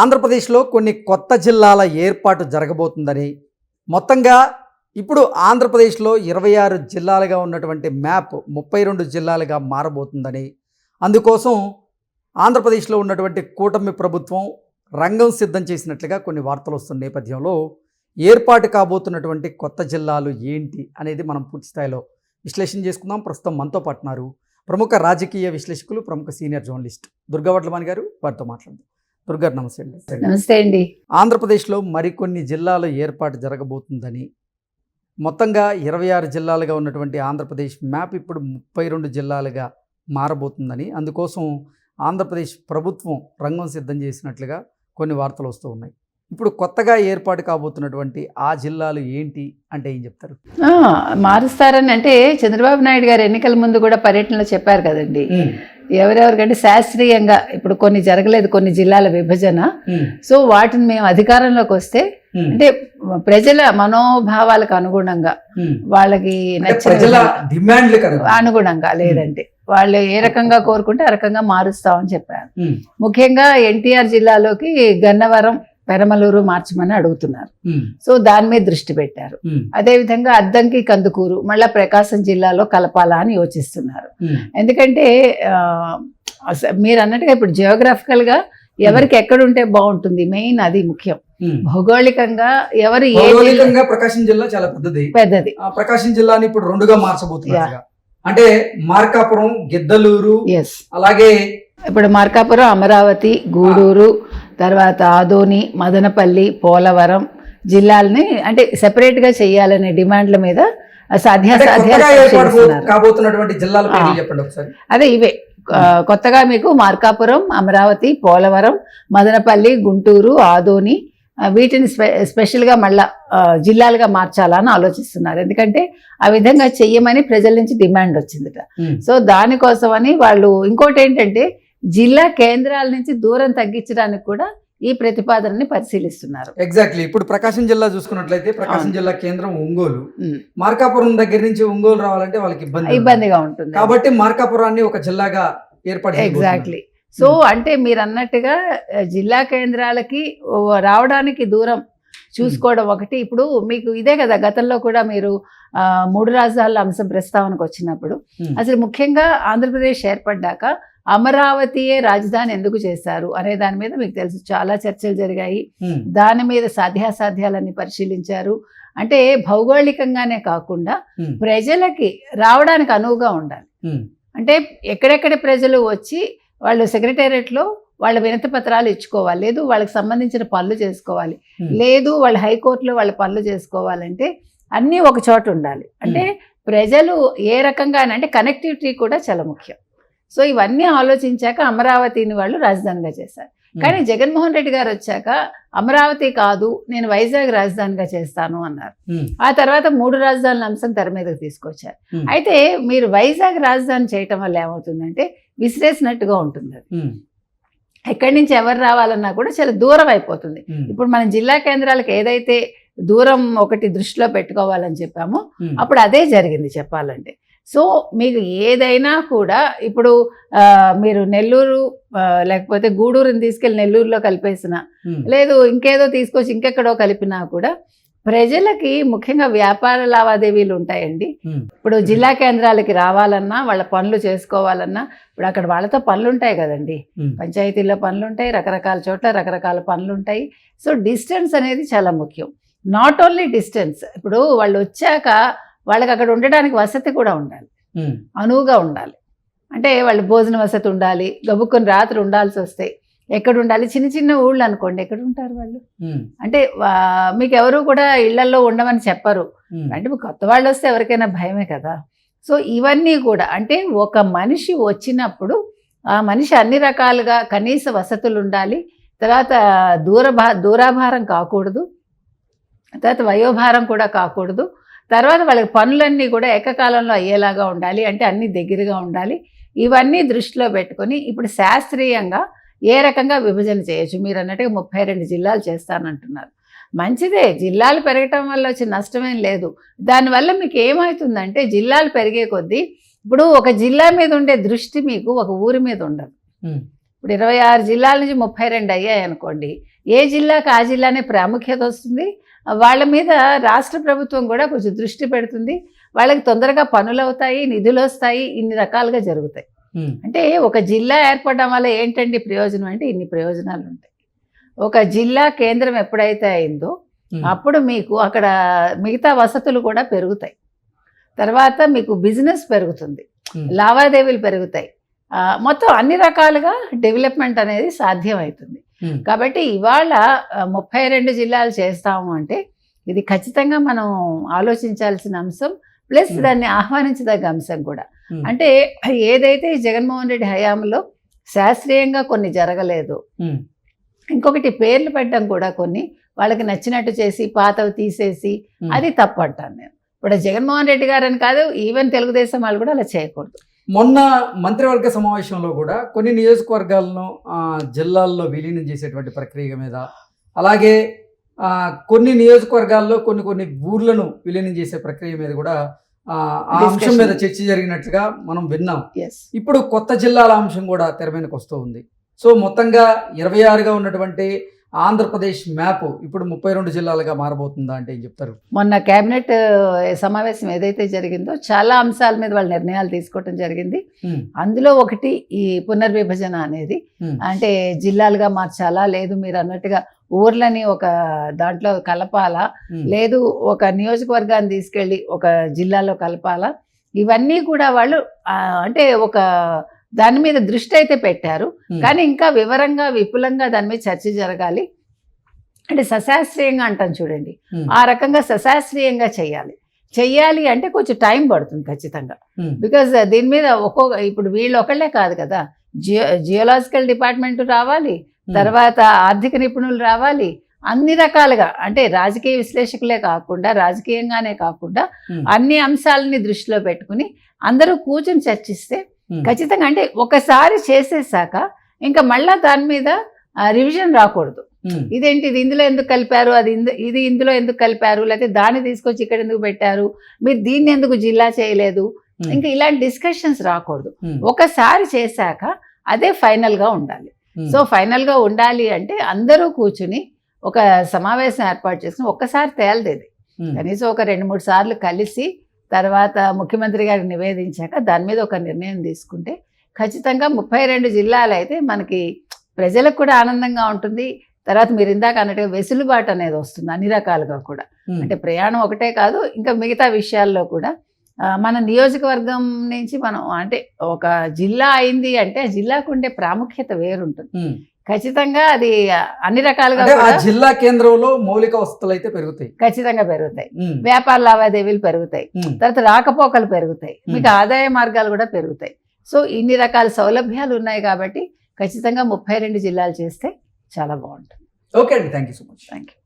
ఆంధ్రప్రదేశ్లో కొన్ని కొత్త జిల్లాల ఏర్పాటు జరగబోతుందని మొత్తంగా ఇప్పుడు ఆంధ్రప్రదేశ్లో ఇరవై ఆరు జిల్లాలుగా ఉన్నటువంటి మ్యాప్ ముప్పై రెండు జిల్లాలుగా మారబోతుందని అందుకోసం ఆంధ్రప్రదేశ్లో ఉన్నటువంటి కూటమి ప్రభుత్వం రంగం సిద్ధం చేసినట్లుగా కొన్ని వార్తలు వస్తున్న నేపథ్యంలో ఏర్పాటు కాబోతున్నటువంటి కొత్త జిల్లాలు ఏంటి అనేది మనం పూర్తి స్థాయిలో విశ్లేషణ చేసుకుందాం. ప్రస్తుతం మనతో పాటు ప్రముఖ రాజకీయ విశ్లేషకులు ప్రముఖ సీనియర్ జర్నలిస్ట్ దుర్గా వడ్లమాని గారు వారితో మాట్లాడదాం. దుర్గా నమస్తే అండి. నమస్తే అండి. ఆంధ్రప్రదేశ్లో మరికొన్ని జిల్లాల ఏర్పాటు జరగబోతుందని మొత్తంగా ఇరవై ఆరు జిల్లాలుగా ఉన్నటువంటి ఆంధ్రప్రదేశ్ మ్యాప్ ఇప్పుడు ముప్పై రెండు జిల్లాలుగా మారబోతుందని అందుకోసం ఆంధ్రప్రదేశ్ ప్రభుత్వం రంగం సిద్ధం చేసినట్లుగా కొన్ని వార్తలు వస్తూ ఉన్నాయి. ఇప్పుడు కొత్తగా ఏర్పాటు కాబోతున్నటువంటి ఆ జిల్లాలు ఏంటి అంటే ఏం చెప్తారు? మారుస్తారని అంటే చంద్రబాబు నాయుడు గారు ఎన్నికల ముందు కూడా పర్యటనలో చెప్పారు కదండి. ఎవరెవరికంటే శాస్త్రీయంగా ఇప్పుడు కొన్ని జరగలేదు కొన్ని జిల్లాల విభజన. సో వాటిని మేము అధికారంలోకి వస్తే అంటే ప్రజల మనోభావాలకు అనుగుణంగా వాళ్ళకి నచ్చిన డిమాండ్లు కదా అనుగుణంగా. లేదంటే వాళ్ళు ఏ రకంగా కోరుకుంటే ఆ రకంగా మారుస్తామని చెప్పారు. ముఖ్యంగా ఎన్టీఆర్ జిల్లాలోకి గన్నవరం పెరమలూరు మార్చమని అడుగుతున్నారు. సో దాని మీద దృష్టి పెట్టారు. అదేవిధంగా అద్దంకి కందుకూరు మళ్ళా ప్రకాశం జిల్లాలో కలపాలా అని యోచిస్తున్నారు. ఎందుకంటే మీరు అన్నట్టుగా ఇప్పుడు geographical గా ఎవరికి ఎక్కడుంటే బాగుంటుంది మెయిన్ అది ముఖ్యం. భౌగోళికంగా ఎవరు భౌగోళికంగా ప్రకాశం జిల్లా చాలా పెద్దది. పెద్దది. ప్రకాశం జిల్లాని ఇప్పుడు రెండుగా మార్చబోతున్నారు అంటే మార్కాపురం గిద్దలూరు ఎస్ అలాగే ఇప్పుడు మార్కాపురం అమరావతి గూడూరు తర్వాత ఆదోని మదనపల్లి పోలవరం జిల్లాలని అంటే separate గా చేయాలనే డిమాండ్ల మీద. కాబోతున్నటువంటి జిల్లాల పేర్లు. చెప్పండి ఒకసారి. అదే ఇవే. కొత్తగా మీకు మార్కాపురం అమరావతి పోలవరం మదనపల్లి గుంటూరు ఆదోని వీటిని స్పె స్పెషల్గా మళ్ళా జిల్లాలుగా మార్చాలా అని ఆలోచిస్తున్నారు. ఎందుకంటే ఆ విధంగా చెయ్యమని ప్రజల నుంచి డిమాండ్ వచ్చిందిట. సో దానికోసమని వాళ్ళు ఇంకోటి ఏంటంటే జిల్లా కేంద్రాల నుంచి దూరం తగ్గించడానికి కూడా ఈ ప్రతిపాదనని పరిశీలిస్తున్నారు ఎగ్జాక్ట్లీ ఇప్పుడు ప్రకాశం జిల్లా చూసుకున్నట్లయితే ప్రకాశం. జిల్లా కేంద్రం ఒంగోలు. మార్కాపురం దగ్గర నుంచి ఒంగోలు రావాలంటే వాళ్ళకి ఇబ్బంది. ఇబ్బందిగా ఉంటుంది కాబట్టి మార్కాపురాన్ని ఒక జిల్లాగా చేయబోతున్నారు. ఎగ్జాక్ట్లీ సో అంటే మీరు అన్నట్టుగా జిల్లా కేంద్రాలకి రావడానికి దూరం చూసుకోవడం ఒకటి ఇప్పుడు మీకు ఇదే కదా గతంలో కూడా మీరు మూడు రాజధానుల అంశం ప్రస్తావనకు వచ్చినప్పుడు. అసలు ముఖ్యంగా ఆంధ్రప్రదేశ్ ఏర్పడ్డాక అమరావతియే రాజధాని ఎందుకు చేశారు అనే దాని మీద మీకు తెలుసు చాలా చర్చలు జరిగాయి. దాని మీద సాధ్యాసాధ్యాలన్నీ పరిశీలించారు అంటే భౌగోళికంగానే కాకుండా. ప్రజలకి రావడానికి అనువుగా ఉండాలి. అంటే ఎక్కడెక్కడ ప్రజలు వచ్చి వాళ్ళు సెక్రటేరియట్లో వాళ్ళ వినతి పత్రాలు ఇచ్చుకోవాలి లేదు వాళ్ళకి సంబంధించిన పనులు చేసుకోవాలి. లేదు వాళ్ళు హైకోర్టులో వాళ్ళ పనులు చేసుకోవాలంటే అన్నీ ఒక చోట ఉండాలి అంటే ప్రజలు ఏ రకంగా అంటే కనెక్టివిటీ కూడా చాలా ముఖ్యం సో ఇవన్నీ ఆలోచించాక అమరావతిని వాళ్ళు రాజధానిగా చేశారు కానీ జగన్మోహన్ రెడ్డి గారు వచ్చాక అమరావతి కాదు నేను వైజాగ్ రాజధానిగా చేస్తాను అన్నారు. ఆ తర్వాత మూడు రాజధానుల అంశం తెర మీదకి తీసుకొచ్చారు. అయితే మీరు వైజాగ్ రాజధాని చేయటం వల్ల ఏమవుతుందంటే విసిరేసినట్టుగా ఉంటుంది. ఎక్కడి నుంచి ఎవరు రావాలన్నా కూడా చాలా దూరం అయిపోతుంది. ఇప్పుడు మనం జిల్లా కేంద్రాలకు ఏదైతే దూరం ఒకటి దృష్టిలో పెట్టుకోవాలని చెప్పామో. అప్పుడు అదే జరిగింది చెప్పాలంటే సో మీకు ఏదైనా కూడా ఇప్పుడు మీరు నెల్లూరు లేకపోతే గూడూరుని తీసుకెళ్ళి నెల్లూరులో కలిపేసిన. లేదు ఇంకేదో తీసుకొచ్చి ఇంకెక్కడో కలిపినా కూడా ప్రజలకి ముఖ్యంగా వ్యాపార లావాదేవీలు ఉంటాయండి. ఇప్పుడు జిల్లా కేంద్రాలకి రావాలన్నా వాళ్ళ పనులు చేసుకోవాలన్నా ఇప్పుడు అక్కడ వాళ్ళతో పనులు ఉంటాయి కదండి. పంచాయతీల్లో పనులు ఉంటాయి రకరకాల చోట్ల రకరకాల పనులు ఉంటాయి సో డిస్టెన్స్ అనేది చాలా ముఖ్యం నాట్ ఓన్లీ డిస్టెన్స్ ఇప్పుడు వాళ్ళు వచ్చాక వాళ్ళకి అక్కడ ఉండడానికి వసతి కూడా ఉండాలి. అనువుగా ఉండాలి. అంటే వాళ్ళు భోజన వసతి ఉండాలి గబుక్కుని రాత్రి ఉండాల్సి వస్తాయి ఎక్కడ ఉండాలి? చిన్న చిన్న ఊళ్ళు అనుకోండి ఎక్కడ ఉంటారు వాళ్ళు. అంటే మీకు ఎవరు కూడా ఇళ్ళలో ఉండమని చెప్పరు. అంటే కొత్త వాళ్ళు వస్తే ఎవరికైనా భయమే కదా. సో ఇవన్నీ కూడా అంటే ఒక మనిషి వచ్చినప్పుడు ఆ మనిషి అన్ని రకాలుగా కనీస వసతులు ఉండాలి. తర్వాత దూరభా దూరాభారం కాకూడదు. తర్వాత వయోభారం కూడా కాకూడదు. తర్వాత వాళ్ళకి పనులన్నీ కూడా ఏకకాలంలో అయ్యేలాగా ఉండాలి అంటే అన్ని దగ్గరగా ఉండాలి. ఇవన్నీ దృష్టిలో పెట్టుకొని ఇప్పుడు శాస్త్రీయంగా ఏ రకంగా విభజన చేయొచ్చు? మీరు అన్నట్టుగా ముప్పై రెండు జిల్లాలు చేస్తానంటున్నారు. మంచిదే జిల్లాలు పెరగటం వల్ల వచ్చే నష్టమేం లేదు. దానివల్ల మీకు ఏమవుతుందంటే జిల్లాలు పెరిగే కొద్దీ ఇప్పుడు ఒక జిల్లా మీద ఉండే దృష్టి మీకు ఒక ఊరి మీద ఉండదు. ఇప్పుడు ఇరవై ఆరు జిల్లాల నుంచి ముప్పై రెండు అయ్యాయి అనుకోండి ఏ జిల్లాకి ఆ జిల్లానే ప్రాముఖ్యత వస్తుంది? వాళ్ళ మీద రాష్ట్ర ప్రభుత్వం కూడా కొంచెం దృష్టి పెడుతుంది. వాళ్ళకి తొందరగా పనులు అవుతాయి నిధులు వస్తాయి ఇన్ని రకాలుగా జరుగుతాయి. అంటే ఒక జిల్లా ఏర్పడడం వల్ల ఏంటండి ప్రయోజనం అంటే ఇన్ని ప్రయోజనాలు ఉంటాయి. ఒక జిల్లా కేంద్రం ఎప్పుడైతే అయిందో అప్పుడు మీకు అక్కడ మిగతా వసతులు కూడా పెరుగుతాయి. తర్వాత మీకు బిజినెస్ పెరుగుతుంది. లావాదేవీలు పెరుగుతాయి. మొత్తం అన్ని రకాలుగా డెవలప్మెంట్ అనేది సాధ్యమవుతుంది. ఉమ్, కాబట్టి ఇవాళ ముప్పై రెండు జిల్లాలు చేస్తాము అంటే ఇది ఖచ్చితంగా మనం ఆలోచించాల్సిన అంశం ప్లస్ Hmm. దాన్ని ఆహ్వానించదగ్గ అంశం కూడా. ఉమ్, అంటే ఏదైతే జగన్మోహన్ రెడ్డి హయాంలో శాస్త్రీయంగా కొన్ని జరగలేదు ఇంకొకటి పేర్లు పెట్టడం కూడా కొన్ని వాళ్ళకి నచ్చినట్టు చేసి పాతవి తీసేసి. అది తప్పు అంటాను నేను. ఇప్పుడు జగన్మోహన్ రెడ్డి గారు అని కాదు ఈవెన్ తెలుగుదేశం వాళ్ళు కూడా అలా చేయకూడదు. మొన్న మంత్రివర్గ సమావేశంలో కూడా కొన్ని నియోజకవర్గాలను జిల్లాల్లో విలీనం చేసేటువంటి ప్రక్రియ మీద అలాగే కొన్ని నియోజకవర్గాల్లో కొన్ని కొన్ని ఊర్లను విలీనం చేసే ప్రక్రియ మీద కూడా ఆ అంశం. మీద చర్చ జరిగినట్లుగా మనం విన్నాం. ఇప్పుడు కొత్త జిల్లాల అంశం కూడా తెర మీదకి వస్తూ ఉంది. సో మొత్తంగా ఇరవై ఆరుగా ఉన్నటువంటి ఆంధ్రప్రదేశ్ మ్యాప్ ఇప్పుడు ముప్పై రెండు జిల్లాలుగా మారబోతుందా అంటే ఏం చెప్తారు? మొన్న కేబినెట్ సమావేశం ఏదైతే జరిగిందో చాలా అంశాల మీద వాళ్ళు నిర్ణయాలు తీసుకోవటం జరిగింది. అందులో ఒకటి ఈ పునర్విభజన అనేది. అంటే జిల్లాలుగా మార్చాలా? లేదు మీరు అన్నట్టుగా ఊర్లని ఒక దాంట్లో కలపాలా? లేదు ఒక నియోజకవర్గాన్ని తీసుకెళ్ళి ఒక జిల్లాలో కలపాలా? ఇవన్నీ కూడా వాళ్ళు అంటే ఒక దాని మీద దృష్టి అయితే పెట్టారు. కానీ ఇంకా వివరంగా విపులంగా దాని మీద చర్చ జరగాలి. అంటే సశాస్త్రీయంగా అంటాం చూడండి. ఆ రకంగా సశాస్త్రీయంగా చేయాలి చెయ్యాలి అంటే కొంచెం టైం పడుతుంది ఖచ్చితంగా. బికాజ్ దీని మీద ఒక్కొక్క ఇప్పుడు వీళ్ళు ఒకళ్ళే కాదు కదా. జియో జియోలాజికల్ డిపార్ట్మెంట్ రావాలి. తర్వాత ఆర్థిక నిపుణులు రావాలి. అన్ని రకాలుగా అంటే రాజకీయ విశ్లేషకులే కాకుండా రాజకీయంగానే కాకుండా అన్ని అంశాలని దృష్టిలో పెట్టుకుని అందరూ కూర్చొని చర్చిస్తే ఖచ్చితంగా అంటే ఒకసారి చేసేసాక ఇంకా మళ్ళా దాని మీద రివిజన్ రాకూడదు. ఉమ్, ఇదేంటి ఇది ఇందులో ఎందుకు కలిపారు అది ఇందు- ఇది ఇందులో ఎందుకు కలిపారు లేకపోతే దాన్ని తీసుకొచ్చి ఇక్కడ ఎందుకు పెట్టారు మీరు దీన్ని ఎందుకు జిల్లా చేయలేదు? ఉమ్, ఇంకా ఇలాంటి డిస్కషన్స్ రాకూడదు. ఒకసారి చేశాక అదే ఫైనల్గా ఉండాలి. సో ఫైనల్గా ఉండాలి అంటే అందరూ కూర్చుని ఒక సమావేశం ఏర్పాటు చేసుకుని ఒక్కసారి తేలదేది. కనీసం ఒక రెండు మూడు సార్లు కలిసి తర్వాత ముఖ్యమంత్రి గారికి నివేదించాక దాని మీద ఒక నిర్ణయం తీసుకుంటే ఖచ్చితంగా ముప్పై రెండు జిల్లాలు అయితే మనకి ప్రజలకు కూడా ఆనందంగా ఉంటుంది. తర్వాత మీరు ఇందాక అన్నట్టుగా వెసులుబాటు అనేది వస్తుంది అన్ని రకాలుగా కూడా. అంటే ప్రయాణం ఒకటే కాదు ఇంకా మిగతా విషయాల్లో కూడా మన నియోజకవర్గం నుంచి మనం అంటే ఒక జిల్లా అయింది అంటే ఆ జిల్లాకు ఉండే ప్రాముఖ్యత వేరుంటుంది. ఖచ్చితంగా అది అన్ని రకాలుగా ఆ జిల్లా కేంద్రంలో మౌలిక వసతులు అయితే పెరుగుతాయి. ఖచ్చితంగా పెరుగుతాయి. వ్యాపార లావాదేవీలు పెరుగుతాయి. తర్వాత రాకపోకలు పెరుగుతాయి. మీకు ఆదాయ మార్గాలు కూడా పెరుగుతాయి. సో ఇన్ని రకాల సౌలభ్యాలు ఉన్నాయి కాబట్టి ఖచ్చితంగా ముప్పై రెండు జిల్లాలు చేస్తే చాలా బాగుంటుంది. ఓకే అండి. Thank you so much. Thank you.